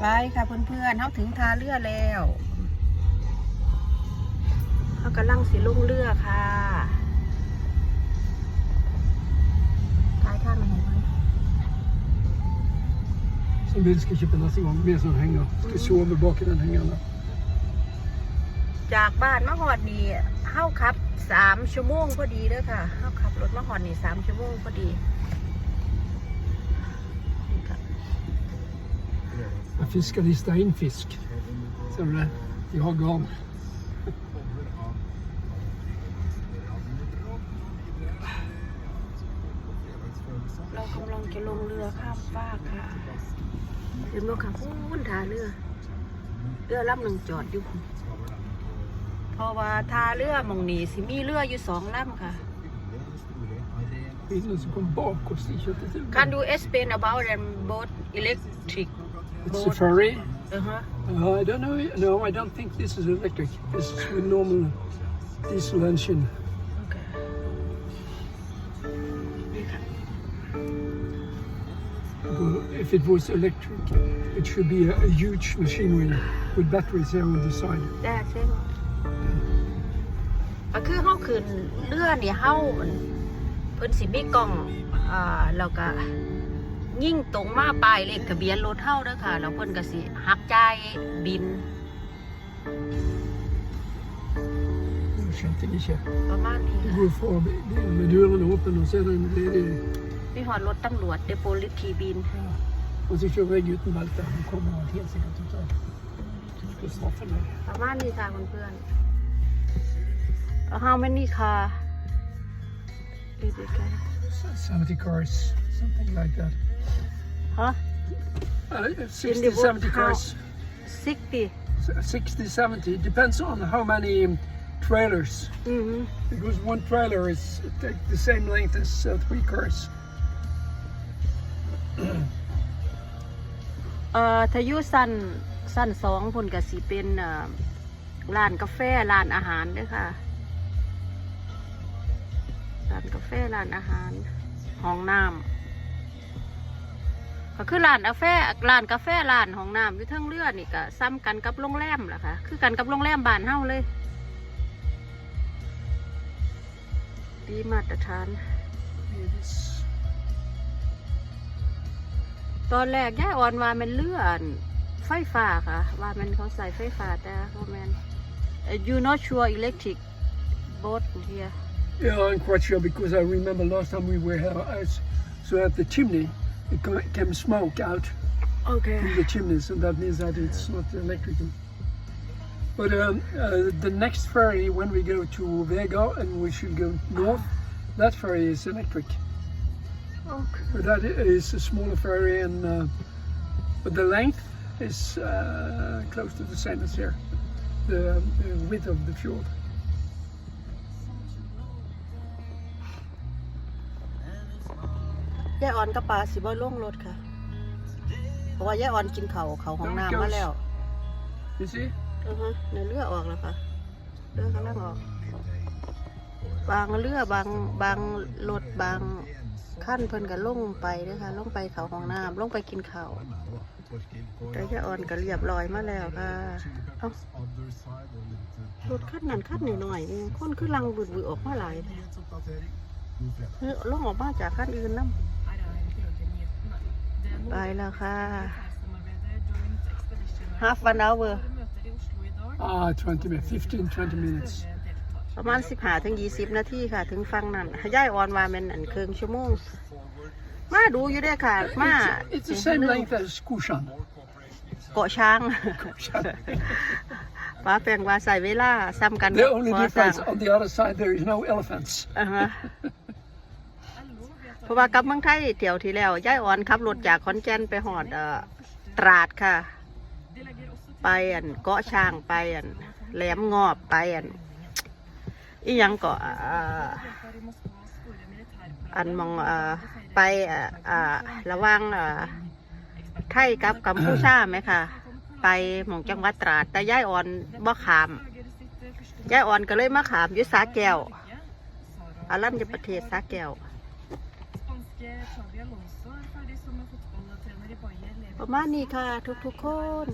ไปค่ะเพื่อนๆเขาถึงท่าเรือแล้วเขากำลังสิลงเรือค่ะท้ายท่ามันเห็นไหม Som vill ska köpa nästa gång, med sån hänger. Ska sova bak i den hängaren. จากบ้านมาหอดนี่เข้าขับสามชั่วโมงพอดีเด้อค่ะเข้าขับรถมาหอดนี่สามชั่วโมงพอดี fiska lista in fisk. Ser du det? De har garn. เรากำลังจะลงเรือข้ามฟาค่ะเห็นไหมค่ะพูนทาเรือ เรือลำหนึ่งจอดอยู่ เพราะว่าทาเรือมองนีสิมีเรืออยู่สองลำค่ะ Kan ดูเอสเปนเ about them both electric It's a boat? ferry. Uh-huh. Uh, I don't know. No, I don't think this is electric. This is with normal diesel engine. Okay. นี่ค่ะ Uh, If it was electric, it should be a, a huge machinery with batteries here on the side. ได้ใช่ไหมก็คือเฮาขึ้นเรือนี่เฮาเพิ่นสิมีกล้องอ่าแล้วก็ ยิ่งตรงมาป้ายเลขทะเบียนรถเฮาเด้อค่ะ แล้วเพิ่นก็สิหักจ่ายบิน Jag kände inte. ประมาณนี้ Du ค่ะ går för bilen med dörren öppen och sen är den ledig. มีหอดรถตำรวจเดโปลิทีบิน Och så kör väg utan bälte. Han kommer att helt säkert att ta. Ska straffa mig. ประมาณนี้ค่ะเพื่อนๆแล้ว how many car is it guy? 70 cars, something like that. ฮะ Uh, In 60, the boat, 70 cars. 60 60, 70. Depends on how many um, trailers. อือฮึ Because one trailer is take the same length as uh, three cars. เอ่อถ้าอยุสั้นสั้นสองพุ่นก็สิเป็นเอ่อร้านกาแฟร้านอาหารเด้วยค่ะร้านกาแฟร้านอาหาร ห้องน้ำ ก็คือร้านกาแฟร้านกาแฟร้านห้องน้ำอยู่เทั้งเรือนี่ก็ซ้ำกันกับโรงแรมแหละค่ะคือกันกับโรงแรมบ้านเฮาเลยดีมาตรฐาน ตอนแรกย่าอ่อนว่ามันเลื่อนไฟฟ้าค่ะ ว่ามันเขาใส่ไฟฟ้าแต่ว่ามันเอ่อ you not sure electric boat here Yeah, I'm quite sure because I remember last time we were here, I s- so at the chimney, it came smoke out okay from the chimneys, and that means that it's not electrical. But um, uh, the next ferry, when we go to Vega and we should go north, that ferry is electric. okay But that is a smaller ferry, and uh, but the length is uh, close to the same as here, the, the width of the fjord. ย่าอ่อนกับปลาสิบ่ลงรถค่ะ เพราะว่าย่าอ่อนกินเขาวเขาวของน้ำมาแล้ว You see? อือฮะในเรือออกแล้วค่ะเรือกำลังออก บางเรือบางบางรถบางขั้นเพิ่นก็ลงไปเด้อค่ะลงไปเขาของน้ำลงไปกินเขาวแต่ย่าอ่อนก็เรียบร้อยมาแล้วค่ะเอ้ารถขั้นนั้นขั้นหน่อยๆนี่คนคือลังบืดบือออกมาหลายแท้เฮ้ยลงออกมาจากขั้นอื่นน้ำ ไปแล้วค่ะ half an hour Ah, 20 minutes, 15, 20 minutes. ประมาณสิบห้าถึงยี่สิบนาทีค่ะ ถึงฟังนั่นย่ายอ่อนว่าแมันอันครึ่งชั่วโมง มาดูอยู่ได้อค่ะ มา It's, it's the same length as Kushan. เกาะช้าง ป้าแปลงว่าใส่เวลาซ้ำกัน The กับ only ก่อสร้าง difference on the other side there is no elephants. อ่าฮะ เพราะว่ากลับเมืองไทยเที่ยวที่แล้วย่ายอ่อนขับรถจากขอนแก่นไปหอดอตราดค่ะ ไปอันเกาะช้างไปอันแหลมงอบไปอันอียังเกาะอ่าอันมองอไปอ่าอ่าระว่างไทยกับกัมพูชาไหมค่ะ ไปมองจังหวัดตราด แต่ย่ายอ่อนบ่ขามย่ายอ่อนก็เลยมาขามยุสาแก้วอารัญญประเทศสาแก้ว Spanske Xabi Alonso er ferdig som fotballtrener i Bayern ประมาณนี้ค่ะทุกๆคน